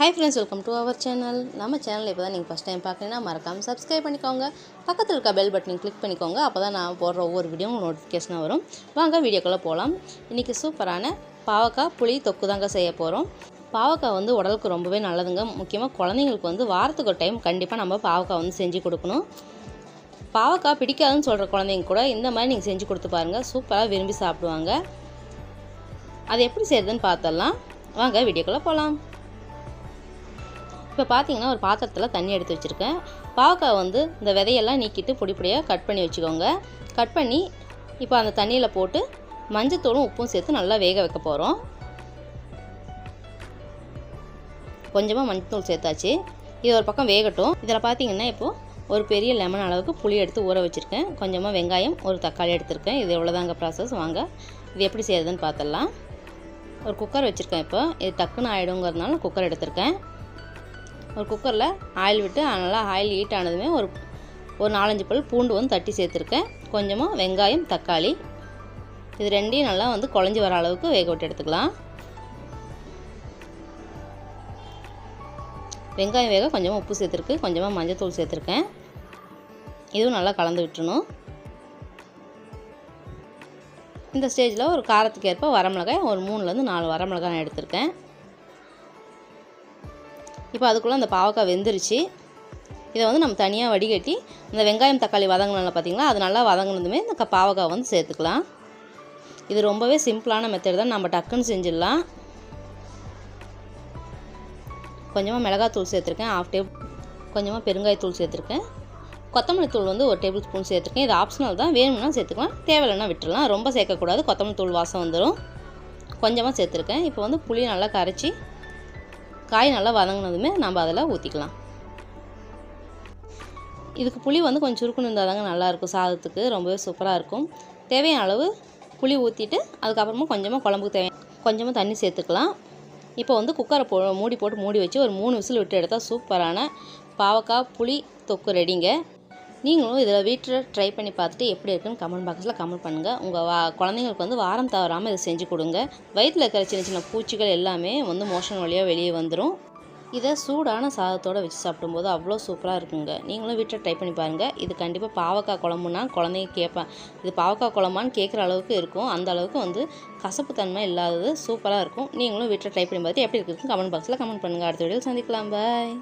Hi friends welcome to our channel நம்ம channel இப்போ தான் நீங்கள் ஃபஸ்ட் டைம் பார்க்குறீங்கன்னா மறக்காமல் சப்ஸ்கிரைப் பண்ணிக்கோங்க. பக்கத்தில் இருக்க பெல் பட்டனையும் கிளிக் பண்ணிக்கோங்க. அப்போ தான் நான் போடுற ஒவ்வொரு வீடியோவும் நோட்டிஃபிகேஷனாக வரும். வாங்க வீடியோக்குள்ளே போகலாம் இன்றைக்கி சூப்பரான பாவக்காய் புளி தொக்கு தாங்க செய்ய போகிறோம் பாவக்காய் வந்து உடலுக்கு ரொம்பவே நல்லதுங்க. முக்கியமாக குழந்தைங்களுக்கு வந்து வாரத்துக்கு ஒரு டைம் கண்டிப்பாக நம்ம பாவக்காய் வந்து செஞ்சு கொடுக்கணும். பாவக்காய் பிடிக்காதுன்னு சொல்கிற குழந்தைங்க கூட இந்த மாதிரி நீங்கள் செஞ்சு கொடுத்து பாருங்கள் சூப்பராக விரும்பி சாப்பிடுவாங்க. அது எப்படி செய்யுதுன்னு பார்த்தலாம் வாங்க வீடியோக்குள்ளே போகலாம் இப்போ பார்த்தீங்கன்னா ஒரு பாத்திரத்தில் தண்ணி எடுத்து வச்சுருக்கேன். பாவக்காய் வந்து இந்த விதையெல்லாம் நீக்கிட்டு பொடி பொடியாக கட் பண்ணி வச்சுக்கோங்க. கட் பண்ணி இப்போ அந்த தண்ணியில் போட்டு மஞ்சத்தூளும் உப்பும் சேர்த்து நல்லா வேக வைக்க போகிறோம் கொஞ்சமாக மஞ்சத்தூள் சேர்த்தாச்சு. இது ஒரு பக்கம் வேகட்டும். இதில் பார்த்தீங்கன்னா இப்போது ஒரு பெரிய லெமன் அளவுக்கு புளி எடுத்து ஊற வச்சுருக்கேன். கொஞ்சமாக வெங்காயம் ஒரு தக்காளி எடுத்திருக்கேன். இது எவ்வளோதாங்க ப்ராசஸ் வாங்க இது எப்படி செய்யறதுன்னு பார்த்துடலாம் ஒரு குக்கர் வச்சுருக்கேன் இப்போ. இது டக்குன்னு ஆகிடுங்கிறதுனால குக்கர் எடுத்திருக்கேன். ஒரு குக்கரில் ஆயில் விட்டு நல்லா ஆயில் ஹீட் ஆனதுமே ஒரு ஒரு நாலஞ்சு பல் பூண்டு வந்து தட்டி சேர்த்துருக்கேன். கொஞ்சமாக வெங்காயம் தக்காளி. இது ரெண்டையும் நல்லா வந்து குழஞ்சி வர அளவுக்கு வேக விட்டு எடுத்துக்கலாம். வெங்காயம் வேக கொஞ்சமாக உப்பு சேர்த்துருக்கு கொஞ்சமாக மஞ்சத்தூள் சேர்த்துருக்கேன். இதுவும் நல்லா கலந்து விட்டுணும் இந்த ஸ்டேஜில் ஒரு காரத்துக்கு ஏற்ப வரமிளகாய் ஒரு மூணுலேருந்து நாலு வரமிளகாய் நான் எடுத்திருக்கேன். இப்போ அதுக்குள்ளே அந்த பாவக்காய் வெந்துருச்சு. இதை வந்து நம்ம தனியாக வடிகட்டி இந்த வெங்காயம் தக்காளி வதங்கினால பார்த்திங்களா அது நல்லா வதங்கினதுமே இந்த பாவக்காய் வந்து சேர்த்துக்கலாம். இது ரொம்பவே சிம்பிளான மெத்தட் தான். நம்ம டக்குன்னு செஞ்சிடலாம். கொஞ்சமாக மிளகாத்தூள் சேர்த்துருக்கேன் ஆஃப் டேபிள் கொஞ்சமாக பெருங்காயத்தூள் சேர்த்துருக்கேன். கொத்தமல்லி தூள் வந்து ஒரு டேபிள் ஸ்பூன் சேர்த்துருக்கேன். இது ஆப்ஷனல் தான். வேணும்னா சேர்த்துக்கலாம் தேவையில்லைன்னா விட்டுடலாம். ரொம்ப சேர்க்கக்கூடாது. கொத்தமல்லி தூள் வாசம் வந்துடும் கொஞ்சமாக சேர்த்துருக்கேன். இப்போ வந்து புளி நல்லா கரைச்சி காய் நல்லா வதங்கினதுமே நம்ம அதில் ஊற்றிக்கலாம் இதுக்கு புளி வந்து கொஞ்சம் சுருக்குன்னு இருந்தால் தாங்க நல்லாயிருக்கும். சாதத்துக்கு ரொம்பவே சூப்பராக இருக்கும். தேவையான அளவு புளி ஊற்றிட்டு அதுக்கப்புறமா கொஞ்சமாக குழம்புக்கு தேவை கொஞ்சமாக தண்ணி சேர்த்துக்கலாம். இப்போ வந்து குக்கரை போ மூடி போட்டு மூடி வச்சு ஒரு மூணு விசில் விட்டு எடுத்தால் சூப்பரான பாவக்காய் புளி தொக்கு ரெடிங்க. நீங்களும் இதில் வீட்டில் ட்ரை பண்ணி பார்த்துட்டு எப்படி இருக்குன்னு கமெண்ட் பாக்ஸில் கமெண்ட் பண்ணுங்கள் உங்கள் வா குழந்தைங்களுக்கு வந்து வாரம் தவறாமல் இதை செஞ்சு கொடுங்க. வயிற்றில் இருக்கிற சின்ன சின்ன பூச்சிகள் எல்லாமே வந்து மோஷன் வழியாக வெளியே வந்துடும் இதை சூடான சாதத்தோடு வச்சு சாப்பிடும்போது அவ்வளோ சூப்பராக இருக்குங்க. நீங்களும் வீட்டில் ட்ரை பண்ணி பாருங்கள் இது கண்டிப்பாக பாவக்காய் குழம்புனா குழந்தைங்க கேட்பேன் இது பாவக்காய் குழம்பான்னு கேட்குற அளவுக்கு இருக்கும். அந்த அளவுக்கு வந்து கசப்பு தன்மை இல்லாதது சூப்பராக இருக்கும். நீங்களும் வீட்டில் ட்ரை பண்ணி பார்த்து எப்படி இருக்குன்னு கமெண்ட் பாக்ஸில் கமெண்ட் பண்ணுங்கள் அடுத்த வீடியோ சந்திக்கலாம். பாய்